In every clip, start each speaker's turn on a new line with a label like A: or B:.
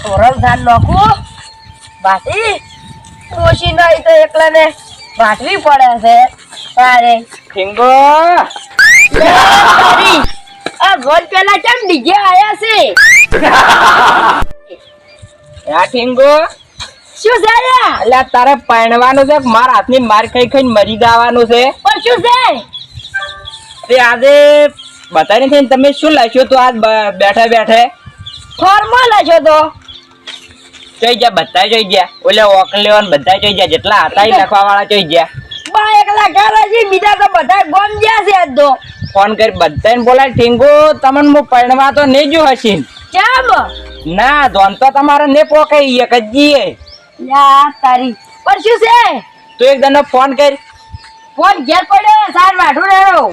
A: ટોરલ ધાન નાખું બાટી ઓછી નહીં તો એકલા ને વાટવી પડે છે. અરે
B: ઠીંગો
A: આ રોજ પેલા કેમ ડીજે આયા છે?
B: આ ઠીંગો
A: શું છે
B: એટલે તારે પરણવાનું છે મારા હાથની માર ખાઈ ખાઈને મરી જવાનું છે?
A: પણ શું છે?
B: તે આજે બતાવી નથી તમે શું લાગ્યો તો આજ બેઠે બેઠા?
A: ફોર્મ છો તો.
B: જોઈ ગયા બધા જોઈ ગયા. ઓલે ઓકલેવન બધા જોઈ ગયા જેટલા હતા એ લખવા વાળા જોઈ ગયા.
A: બા એકલા ઘરે છે બીજા તો બધા ગોમ ગયા છે આજ તો.
B: ફોન કરી બધાને બોલાય ઠીંગો તમને હું પરણવા તો નહીં જો હશીન
A: કેમ?
B: ના ધોન તો તમારે ને પોકાઈ એક જ જીએ
A: યા તારી. પર શું છે?
B: તું એક દનો ફોન કર.
A: ફોન ઘેર પડ્યો સાર વાઢું રહ્યો.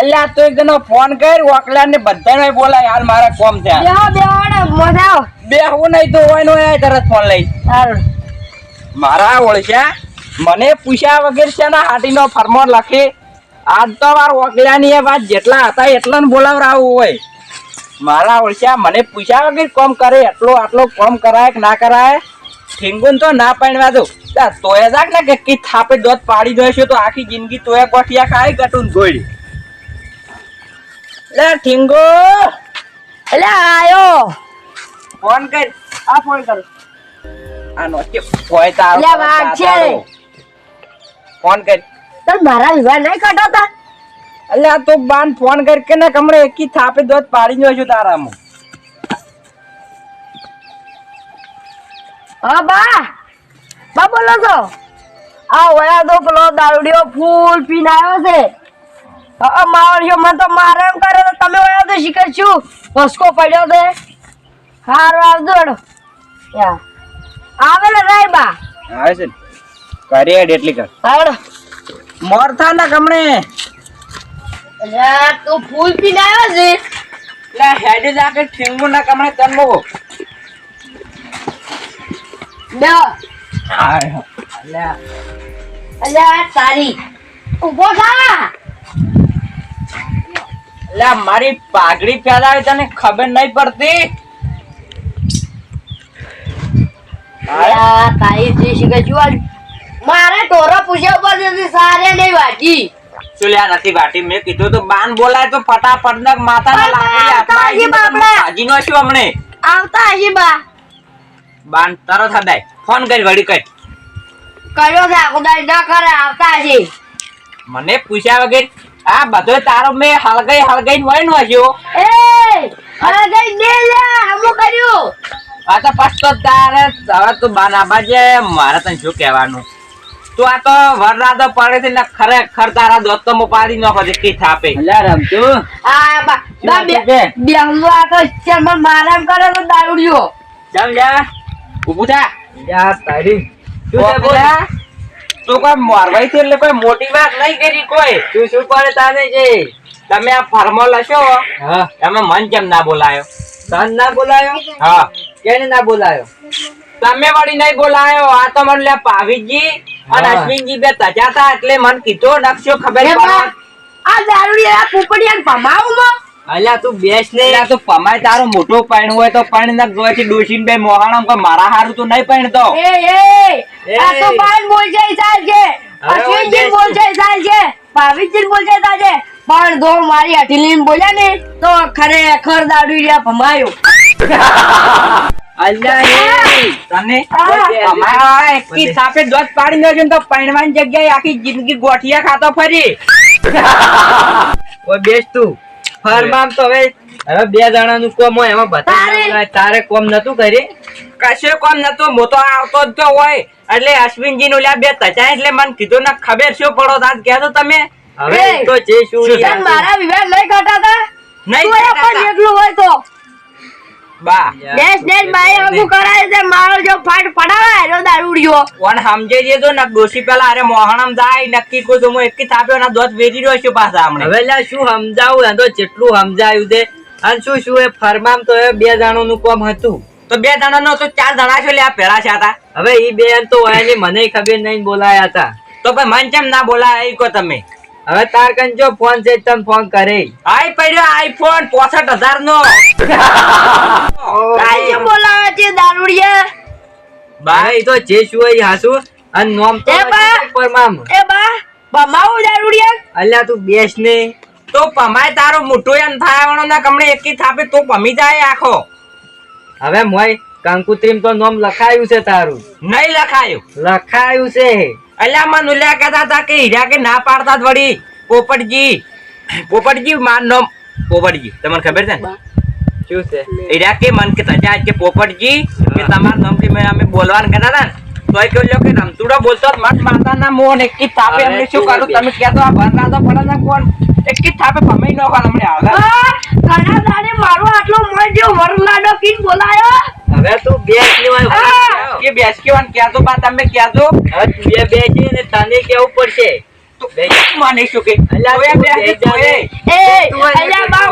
B: એટલે આ તું એક ફોન કર ઓકલા ને બધાને બોલાય હાલ મારા કોમ છે.
A: બેહું
B: બે હું નહીં તો હોય નો હોય તરત ફોન લઈ.
A: સારું.
B: મારા ઓળખ્યા મને પૂછ્યા વગર છે ને હાટીનો ફરમો લખી. આજ તો વાર ઓકલાની એ વાત જેટલા હતા એટલા ને બોલાવરાવું હોય. મારા ઓળખ્યા મને પૂછ્યા વગર કોમ કરે એટલો આટલો કોમ કરાય કે ના કરાય? ઠીંગુન તો ના પાડવા દો તોય જાક ને કે થાપે દોત પાડી દોશે તો આખી જિંદગી તોય કોઠિયા ખાય ગટુન ગોળી. લે ઠીંગો.
A: એટલે આયો.
B: ફોન કર. આ ફોન કર. આનો કે કોઈ તારો
A: લે વાગ છે.
B: ફોન કર.
A: તો મારા વિવાહ નહીં કાઢતા
B: એટલે આ તો બાન ફોન કર કે ને કમરે એકી થાપે દોત પાડી દો છું તારામાં.
A: હા બા. બા બોલો છો. આ વયા તો પેલો દારૂડિયો ફૂલ પીને આવ્યો છે. માવડિયો મને તો મારે એમ કરે તો તમે વયા તો શીખર છું? વસકો પડ્યો છે. હારું આવજો. યા. આવે ને રાય બા.
B: આવે છે ને. કરી એટલી કર
A: હાડો
B: મોર ના કમણે
A: અલ્યા તું ફૂલ પીને આવ્યો છે?
B: લા હેડ લાગે ઠીંગુ ના કમણે તન મો
A: બે
B: અલ્યા
A: અલ્યા તારી. ઊભો થા.
B: અલ્યા મારી પાઘડી ફેલાવે તને ખબર નહીં પડતી.
A: તારી જે શીખર છું મારે ઢોરો પૂછ્યા ઉપર સારે નહીં વાગી.
B: સુલ્યા નથી વાટી મેં કીધું તો બાન બોલાય તો ફટાફટ ના લાકડી નો શું હમણે
A: આવતા હજી બા.
B: બાન તરત હદાય ફોન કરી વળી કઈ
A: કયો છે આખો દાડી ન કરે આવતા હજી.
B: મને પૂછ્યા વગર આ બધો તારો મેં હળગઈ હળગાઈ હોય નો હસ્યો
A: એ હળગઈ દે લે હમો કર્યો.
B: આ તો પસ્તો તારે હવે તું બાન જે મારે તને શું કહેવાનું? તું આ તો વરરાદો પડે છે ને ખરેખર તારા દોસ્તો મો પાડી નાખો છે કી થાપે રમતું
A: આ બા બા બે
B: બે
A: બે આ તો ચેમ્બર મારામ કરે તો દારૂડિયો.
B: જામ જા ઊભું થા. તારી. શું છે બોલ? તું કોઈ મોરવાઈ થી એટલે કોઈ મોટી વાત નહીં કરી કોઈ. તું શું કરે તાને જે? તમે આ ફર્મો લશો તમે મન કેમ ના બોલાયો? તન ના બોલાયો? હા. કેને ના બોલાયો? તમે વળી નહીં બોલાયો. આ તો મને લે પાવીજી અને અશ્વિનજી બે તજાતા એટલે મને કીધો નકશો ખબર
A: આ દારૂડિયા આ કુકડિયાને ભમાવું માં
B: અલ્યા તું બેસ ને. અલ્યા તું પમાય તારો મોટો પાણ હોય તો પાણ ના ગોથી ડોશીન બે મોહાણા કોઈ મારા હારું તો નહીં પાણ
A: તો. એ
B: એ.
A: આ તો પાણ બોલ જાય છે. અશ્વિનજી બોલ જાય સાલ છે. ભાવિકજી બોલ જાય છે. પણ જો મારી હઠીલી બોલે ને તો ખરેખર ભમાયો.
B: ને તો પૈણવાની જગ્યાએ આખી જિંદગી ગોઠિયા ખાતો ફરી. બેસ તું. ફરમામ તો હવે. હવે બે જણાનું કોમ હોય એમાં બતા તારે કોમ નતું કરી. કશું કોમ નતું હું તો આવતો જ તો હોય. એટલે અશ્વિનજી નું લ્યા બે તચા એટલે મને કીધું ને ખબર શું પડો આજ કે તમે. હવે તો જે શું
A: મારા વિવાહ નહીં ઘટાતા
B: નહીં
A: એકલું હોય તો.
B: બા.
A: દેશ દેશ બાઈ હગું કરાય છે મારો જો ફાટ પડાવે એનો દારૂડિયો
B: કોણ સમજે છે તો નક ડોશી પેલા અરે મોહણમ જાય નક્કી કોઈ તો હું એકી થાપ્યો ના દોત વેરી રહ્યો છું પાછા હમણે
C: હવે લ્યા શું સમજાવું? તો જેટલું સમજાયું તે અને શું શું એ ફરમામ તો એ બે જણાનું નું કામ હતું.
B: તો બે જણા નો તો ચાર જણા છો લે પેલા છે હતા
C: હવે ઈ બે તો મને ખબર નહીં બોલાયા હતા
B: તો ભાઈ મન કેમ ના બોલાય એ કો તમે.
C: હવે તાર કન જો ફોન છે તમે ફોન કરે.
B: આઈ પડ્યો આઈફોન પોસઠ હજાર નો
A: કાઈ બોલાવે છે દારૂડિયા.
C: ભાઈ તો જે શું હોય હાસુ. અન નોમ તો
A: પર
C: મામ
A: એ બા ભમાવું દારૂડિયા.
C: અલ્યા તું બેસ ને.
B: તો પમાય તારો મોટો એમ થાય વણો ના કમણે એકી થાપે તો પમી જાય આખો.
C: હવે મોય કંકુત્રીમ તો નોમ લખાયું છે તારું.
B: નહીં લખાયું.
C: લખાયું છે.
B: અલ્યા મન ઉલ્યા કહેતા હતા કે હીરા કે ના પાડતા વળી. પોપટજી પોપટજી માર નામ પોપટજી. તમને ખબર છે ને?
C: શું છે?
B: હીરા કે મન કે તજા કે પોપટજી કે તમાર નામ કે મેં અમે બોલવાનું કહેતા હતા ને. તોય કહ્યું લ્યો કે રમતુડો બોલતો જ મત માતાના મોન એકી થાપે
C: હવે
B: અમને શું કરું? તમે કહેતો આ ભરના તો પડે ના કોણ? કી થાપે ભમાઈ નો ખાલ અમને આવે
A: ઘણા દાડે મારો આટલો મોજો વરલાડો કીન બોલાયો?
C: હવે તું બેસ ને વાય
A: આ!
B: કે બેસ કેવાન કહેતો બા તમે કહેતો
C: બે બેસી ને તને કેવું પડશે?
B: તો મને શું કે?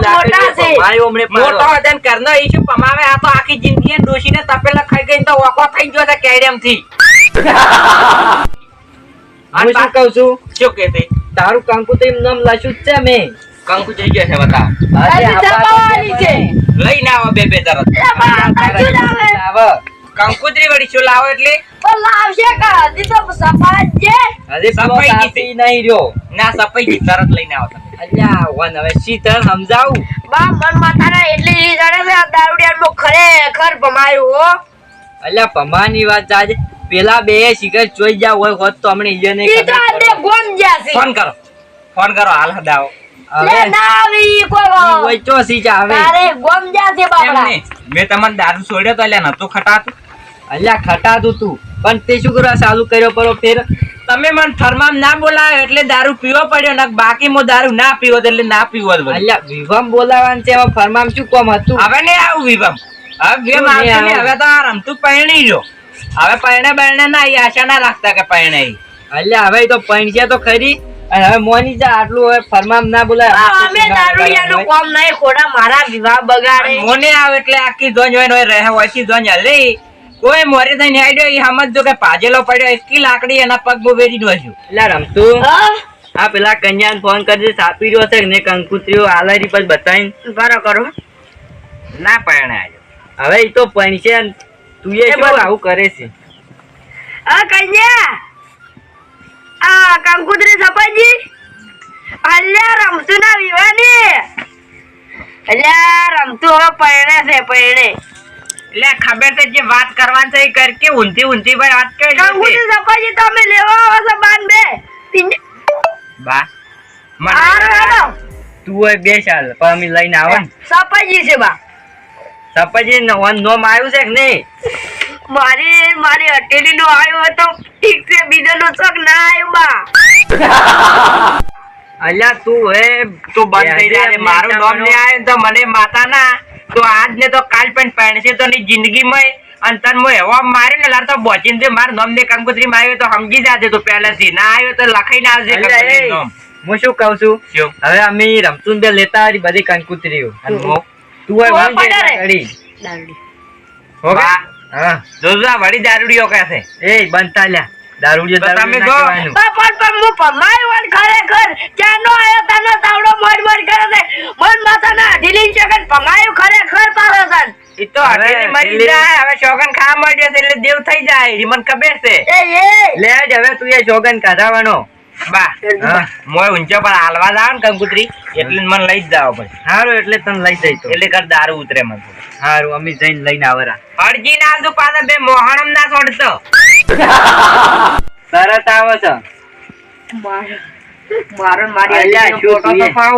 A: મોટા છે
C: મારી ઉંમરે
B: મોટો
C: પાડો.
B: હતો ને ઘરનો ઈશુ પમાવે આ તો આખી જિંદગી ડોશીને તપેલા ખાઈ ગઈ તો ઓકો થઈ ગયો છે કેડેમથી.
C: હું શું કહું છું?
B: શું કે તે?
C: તારું કંકુત્રીમ નામ લાશું છે મેં
B: કંકુ જઈ ગયા છે
A: બતા. છે.
B: લઈને આવો બે બે તરત કંકુતરી વળી શું લાવો એટલે?
A: લાવશે કા? હજી તો સફાઈ છે.
C: હજી
B: સફાઈ કીધી.
C: નહીં રહ્યો.
B: ના સફાઈ ગઈ. તરત લઈને આવો તમે.
C: અલ્યા વન હવે શીતળ સમજાવું?
A: બા મન માતાના એટલી ઈ જાણે મે આ મો ખરેખર ભમાયું હો.
C: અલ્યા પમાની વાત આજે પેલા બે શિખર જોઈ જાવ હોય હોત તો હમણાં ઈયોને
A: ઈ તો
C: આને
A: ગોમ છે.
B: ફોન કરો. ફોન કરો હાલ હદાવો.
A: લે
C: હવે
A: ના આવી કોઈ
C: હોય ચો સીજા હવે.
A: તારે ગોમ છે બાપડા.
B: મે તમને દારૂ છોડ્યો તો એટલે નતો ખટાતું.
C: અલ્યા ખટાતું તું. પણ તે શું કરવા ચાલુ કર્યો પરો ફેર?
B: તમે મને ફરમામ ના બોલાવ્યો એટલે દારૂ પીવો પડ્યો ને બાકી મો દારૂ ના પીવો એટલે ના પીવો
C: અલ્યા વિભમ બોલાવાનું છે એમાં ફરમામ શું કોમ હતું?
B: હવે નહીં આવું વિભમ. હવે? હવે તો આ રમતું પહેણી જો. હવે પહેણે બહેણે ના એ આશા ના રાખતા કે પહેણે
C: અલ્યા હવે તો પૈણ્યા તો ખરી અને હવે મોની જા આટલું હવે ફરમામ ના બોલાય.
A: અમે દારૂડિયાનું કોમ નહીં ખોડા મારા વિવાહ બગાડે.
B: મોને આવે એટલે આખી ધોંજ હોય ને હોય રહે હોયથી ધોંજ હલે. કોઈ મોરે થઈને આડ્યો એ સમજજો કે પાજેલો પડ્યો એટલી લાકડી એના પગ બોબેરી છું.
C: એટલે રમતું?
A: હા.
C: પેલા કન્યાને ફોન કરજે સાપી રહ્યો છે ને કંકુત્રીઓ આલારી પર બતાવીને.
A: બરો કરો.
B: ના પરણે આવ્યો
C: હવે એ તો પૈણશે તું એ શું
A: બધું.
C: આવું કરે છે?
A: આ કન્યા! આ કંકુત્રી સપાજી અલ્યા રમતું ના વિવાની અલ્યા રમતું હવે પરણે છે પૈણે
B: એટલે ખબર છે જે વાત કરવાની છે એ કર કે ઊંચી ઊંચી ભાઈ વાત કરી
A: કંકુતરી સપાજી તમે લેવા આવો છો બાન બે.
B: બા
A: મારો હેડો.
C: તું એ બે ચાલ પણ અમે લઈને આવો
A: સપાજી છે બા.
C: સપાજી નોમ નોમ આવ્યું છે કે નહીં?
A: મારી મારી અટેલી નો આવ્યો હતો. ઠીક છે બીજો નો શોખ ના આવ્યો બા.
C: અલ્યા તું હે
B: તું બંધ થઈ જાય મારું નામ નહીં આવે તો મને માતા ના તો આજ ને તો કાલ પણ પહેણશે તો ની જિંદગી માં અને તન મો એવો મારે ને લાર તો બોચીન દે માર નામ ને કંકોત્રી માં આવ્યો તો સમજી જાજે તો પહેલાથી. ના આવ્યો તો લખાઈને આવજે કંકોત્રી
C: હું શું કઉ છું? હવે અમે રમતું બે લેતા આવી બધી કંકોત્રીઓ. અને તું હોય
A: વાંગ.
C: હો
B: જોજો દારૂડીઓ
C: એ લ્યા.
B: જો.
C: ના.
A: પણ પણ પણ હું ખરેખર. ક્યાંનો આયો તને તાવડો મોડ મોડ કરે છે? મન માથા ના ઢીલી સન
B: ઈ તો
C: હવે
B: મરી જાય હવે શોગન ખાવા માંડ્યો છે એટલે દેવ થઈ જાય ઈ મને ખબર છે.
A: એ એ.
C: લે જ હવે તું એ શોગન કાઢાવાનો.
B: બા મોય ઊંચો પર હાલવા જાવ ને કંકુત્રી એટલે મન લઈ જ જાવ પછી.
C: સારું એટલે તને લઈ જઈ તો.
B: એટલે કર દારૂ ઉતરે મન.
C: સારું અમે જઈને લઈને આવરા
B: અરજી ના આવતું પાછા બે મોહણમ ના છોડતો
C: તરત આવે છો.
A: મારો મારો મારી
C: અલ્યા, શું
A: ફોટો તો ફાવ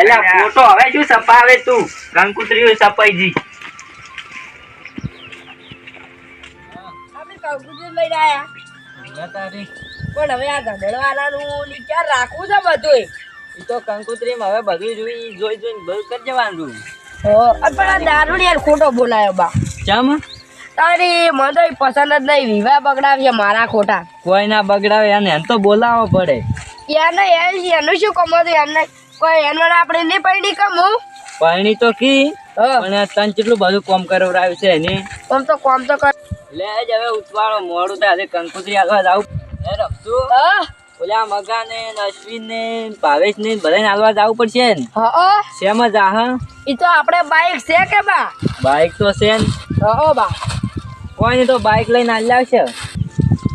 C: અલ્યા ફોટો હવે શું સપાવે તું? કંકુતરી સપાઈ જી.
A: કંકુતરી પણ હવે આ ગધેડવાલાનું વિચાર રાખવું છે બધુંય.
C: ઈ તો કંકુતરીમાં હવે બધું જોઈ જોઈ જોઈને બધું કરી જવાનું
A: પણ આ યાર ખોટો બોલાયો બા.
C: ચમ?
A: તારી મને તો પસંદ જ નહીં. વિવાહ બગડાવ્યા મારા ખોટા.
C: કોઈ ના બગડાવે એને એમ તો બોલાવો પડે.
A: એને એનું શું કમો હતું એમને કોઈ એનો આપણે નહીં પડી કમું?
C: પરણી તો કી પણ તન કેટલું બધું કોમ કરાવડાવ્યું છે એને
A: આમ તો કોમ તો કર
C: લે જ હવે ઉતવાળો મોડું થાય આજે કંકુતરી આગળ જાવ એ રમતું ઓલા મગા ને અશ્વિન ને ભાવેશ ને બધાને હાલવા જવું પડશે ને?
A: હા
C: શેમ જ આ
A: ઈ તો આપણે બાઈક છે કે બા?
C: બાઈક તો છે ને.
A: હા બા.
C: કોઈ ને તો બાઈક લઈને હાલ્યા છે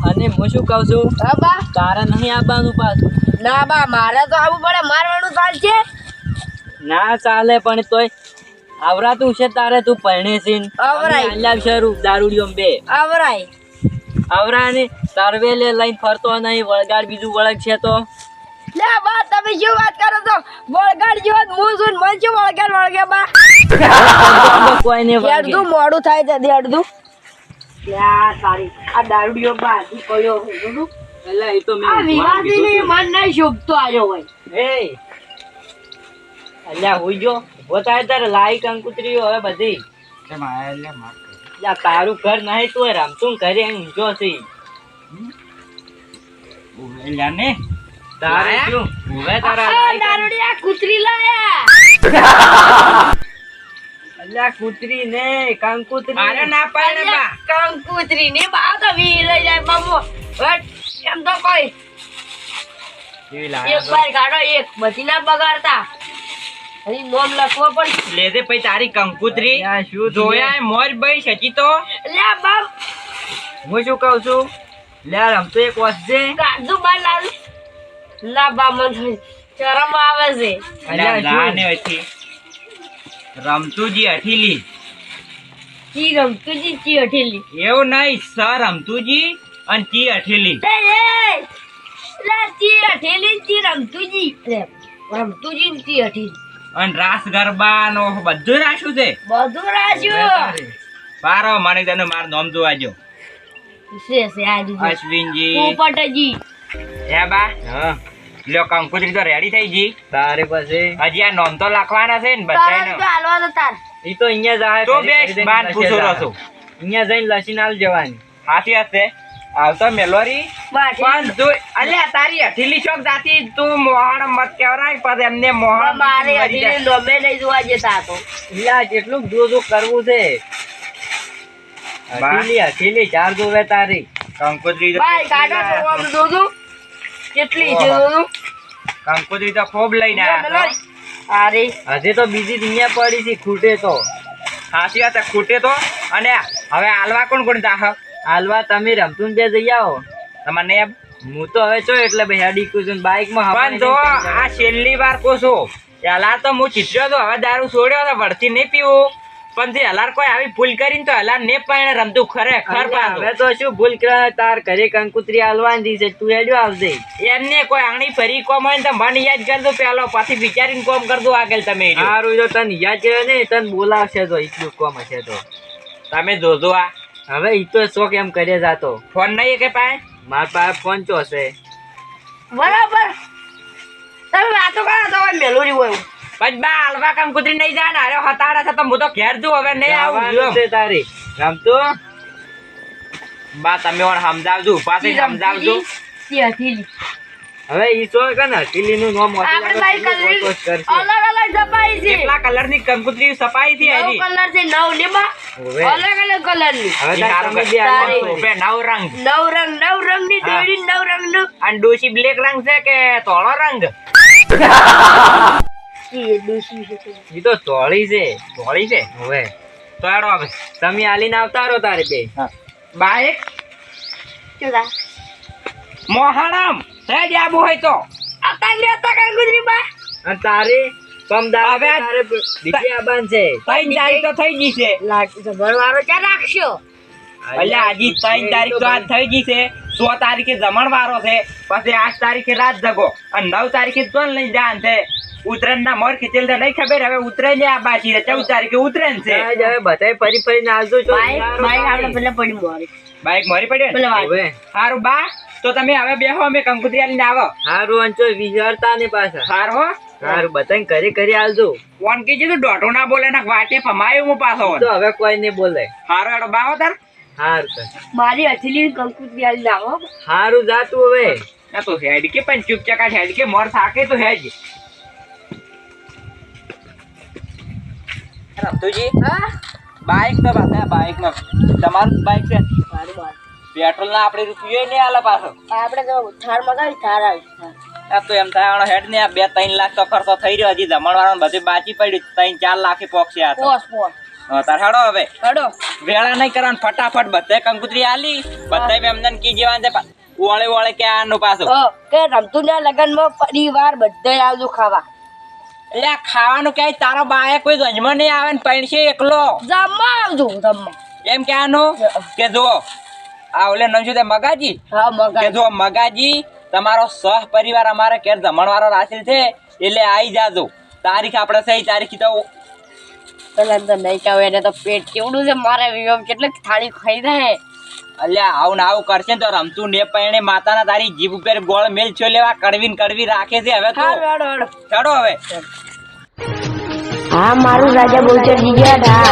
C: અને હું શું કહું છું?
A: હા બા.
C: તારે નહીં આવવાનું પાછું.
A: ના બા મારે તો આવવું પડે. મારવાનું ચાલશે
C: ના ચાલે પણ તોય આવરાતું છે તારે તું પરણે છે.
A: આવરાય.
C: અમે શરૂ દારૂડિયો બે.
A: આવરાય.
C: આવરાને તરવેલે લઈને ફરતો નહીં વળગાડ બીજું વળગ છે તો?
A: લે બા તમે શું વાત કરો છો? વળગાડ જેવો જ મું છું મને શું વળગાડ વળગે બા?
C: કોઈ ને
A: અડધું મોડું થાય છે અડધું લ્યા તારી આ દારૂડિયો બા હજી પડ્યો
C: એટલે એ તો
A: આ વિવાદી ની મન નહીં શોભતો આવ્યો હોય.
C: એ અલ્યા હોઈ જો થાય તારે લાઈ કંકુતરીઓ હવે બધી. અલ્યા તારું ઘર નહીં તું રમતું ઘરે એમ ઊંઝો છે તારે
B: લાયા?
C: શું? ઉભે તારા
A: આ
C: લાઈ કંક-
A: દારૂડિયા કૂતરી લાયા.
C: અલ્યા કૂતરી ને કંકુતરી
B: મારે ના પાડે ને બા
A: કંકુતરી ની બા તો વી લઈ જાય મામો. હટ એમ તો કોઈ. એક બાર ગાડો એક બધી ના બગાડતા. હજી નોમ લખવો પણ
B: લેજે પછી તારી કંકુતરી.
C: આ શું
B: જોયા મોજ ભાઈ સચી તો?
A: લે બાપ.
C: હું શું કહું છું? લે રમતો એક વસજે
A: કાઢું બાર લાવ લા બા મને શરમ આવે છે.
C: અરે?
B: લાને હતી રમતુજી હઠીલી.
A: ચી રમતુજી ચી હઠેલી?
B: એવું નહીં સર રમતુજી અને ચી
A: હઠીલી. લે ચી હઠીલી ચી રમતુજી. રમતુજી ચી હઠેલી.
B: અને રાસ ગરબા નો બધું રાખ્યું છે.
A: બધું રાખ્યું.
B: બારો મને તને માર નામ જોવા જો અશ્વિનજી.
A: પોપટજી
B: હે બા.
C: હા.
B: લ્યો કંકુતરી તો રેડી થઈ જી
C: તારે પછી?
B: હજી આ નામ તો લખવાના છે ને
A: તારે તો
B: હાલવા
A: તો તાર.
C: ઈ તો અહીંયા જાય
B: તો
C: જઈને
B: બાર પૂછો રસો.
C: અહીંયા જઈને લસીને હાલ જવાની.
B: હાથી હશે. આવતો મેલોરી પણ જો અલ્યા તારી હઠીલી ચોક જાતી તું મોહણ મત કેવરાય પછી એમને મોહણ
A: મારે હજી
B: જાય.
A: જોવા જતા તો
C: ઈલા જેટલું જો જો કરવું છે.
B: બા.
C: હથેલી હથેલી ચાર જોવે તારી.
B: કંકોત્રી
A: ભાઈ કાઢો તો આમ જોજો કેટલી છે. જોજો
B: કંકોત્રી તો ખૂબ લઈને આવ્યા.
A: અરે
C: હજી તો બીજી દુનિયા પડી છે ખૂટે તો.
B: સાચી વાત ખૂટે તો. અને હવે હાલવા કોણ કોણ જાહ?
C: હાલવા તમે રમતું બે જઈ આવો.
B: તમને
C: હું તો હવે છો એટલે ભાઈ હેડી કુશું બાઇકમાં
B: પણ જો આ છેલ્લી વાર કો છો પેલા તો હું ચીતર્યો તો હવે દારૂ છોડ્યો તો વળતી નહીં પીવું. પણ જે હલાર કોઈ આવી ભૂલ કરીને તો હલાર ને પણ રમતું ખરેખર
C: હવે તો શું ભૂલ કરે તાર ઘરે કંકુતરી હાલવાની છે તું હેડ્યો આવજે.
B: એમને કોઈ આંગળી ફરી કોમ હોય તો મને યાદ કરજો પેલો પાછી વિચારીને કોમ કરજો આગળ તમે.
C: સારું જો તને યાદ કરે ને તને બોલાવશે તો એટલું કોમ હશે તો.
B: તમે જોજો આ.
C: હવે ઈ તો શોખ એમ કરે જાતો.
B: ફોન નહીં કે પાય?
C: માર પાસે ફોન ચો છે
A: બરાબર. તમે વાતો કરો તો હવે મેલોડી હોય. એવું.
B: પછી બા હાલવા કુતરી નહીં જાય ને? અરે હતાડા છે તો હું તો ઘેર જુ હવે નહીં આવું.
C: છે તારી. રમતો?
B: બા તમે પણ સમજાવજો પાછી
A: ઈ
B: સમજાવજો.
C: હવે ઈ તો કે ને હટીલી નું નામ
A: આપણે કલર. અલગ અલગ છપાઈ છે.
B: કેટલા કલરની કંકુતરી સપાઈ થી
A: નવ
B: હરી
A: કલર છે નવ ને બા. અલગ અલગ કલરની
C: હવે તમે
B: નવ રંગ
A: નવ રંગ નવ રંગ. ની દોરી નવ રંગનું
B: અને ડોશી બ્લેક રંગ છે કે ધોળો રંગ?
A: ઈ તો.
C: ઈ છે
B: ધોળી છે.
C: હવે.
B: તો હેડો હવે
C: તમે આલીને આવતા રહો તારે બે.
B: બા મોહરમ. હે આબુ હોય તો.
A: આ કાંઈ રહેતા કાંઈ ગુજરી બા.
C: અને તારે
B: તારીખ તો થઈ ગઈ છે.
A: લાગી તો ભરવારો ક્યાં રાખશો?
B: અલ્યા હજી ત્રણ તારીખ તો આજ થઈ ગઈ છે. સો તારીખે જમણવારો છે. પછી આઠ તારીખે રાત જગો. અને નવ તારીખે ચોન લઈ જાન છે. ઉત્તરાયણ ના મોર ખીચેલ તો નહીં ખબર હવે ઉત્તરાયણ આ બાકી છે. ચૌદ તારીખે ઉત્તરાયણ છે.
C: હવે બધાય ફરી ફરીને આવજો
A: બાઈક મરી
B: પડી સારું બા. તો તમે હવે બેહો અમે કંકુત્રી આલીને આવો
C: સારું અંચો વિચારતા ને પાછા.
B: સારું હો
C: હારું કરી કરી ઘરે આવજો
B: ફોન કીધું તો? ડોટો ના બોલે ને વાટે ફમાયું હું પાછો.
C: તો હવે કોઈ નહીં બોલે.
B: હારો હેડો બાવો તાર.
C: હાર તો.
A: મારી હથેલી કંકુતરી આલી લાવો.
C: હારું જાતું હવે.
B: ના તો હેડ કે પણ ચૂપચાપ હેડ કે મોર થાકે તો હેજ રમતુજી
A: હા
B: બાઈક તો બાઈકમાં તમારું બાઈક છે?
A: મારું બાર
B: પેટ્રોલ ના આપણે રૂપિયો નહીં આલે પાછો.
A: આપણે તો થાર મગાવી થાર આવી.
B: આ તો એમ થાય હેડ ને બે ત્રણ લાખ તો ખર્ચો થઈ રહ્યો હજી. જમણવાળાને બધું બાકી પડ્યું ત્રણ ચાર લાખ પોક્ષે આ તો. તાર હેડો હવે.
A: હડો.
B: વેળા નહીં કરવાનું ફટાફટ બધે કંકુતરી આલી બધે એમને કી જેવા છે ઓળે ઓળે કે આનું પાછું.
A: કે રમતું ના લગનમાં પરિવાર બધે આવજો ખાવા.
B: એટલે ખાવાનું ક્યાંય તારો બાએ કોઈ ગંજમાં નહીં આવે ને પૈણશે એકલો.
A: જમવા આવજો જમવા.
B: એમ કે આનું? કે જો આ ઓલે શું તે મગાજી?
A: હા
B: કે જો મગાજી તમારો સહ પરિવાર અમારે કેર જમણવારો રાસિલ છે એટલે આવી જાજો. તારીખ આપણે સહી તારીખ તો
A: પેલા તો નહીં કહું એને તો પેટ કેવડું છે મારે વિવેક કેટલી થાળી ખાઈ દે
B: અલ્યા આવું ને આવું કરશે તો રમતું ને પૈણે માતાના તારી જીભ ઉપર ગોળ મેલ છો લેવા કડવી ને કડવી રાખે છે હવે તો. ચડો હવે.
A: હા મારું રાજા બોલચર જીગ્યા હતા.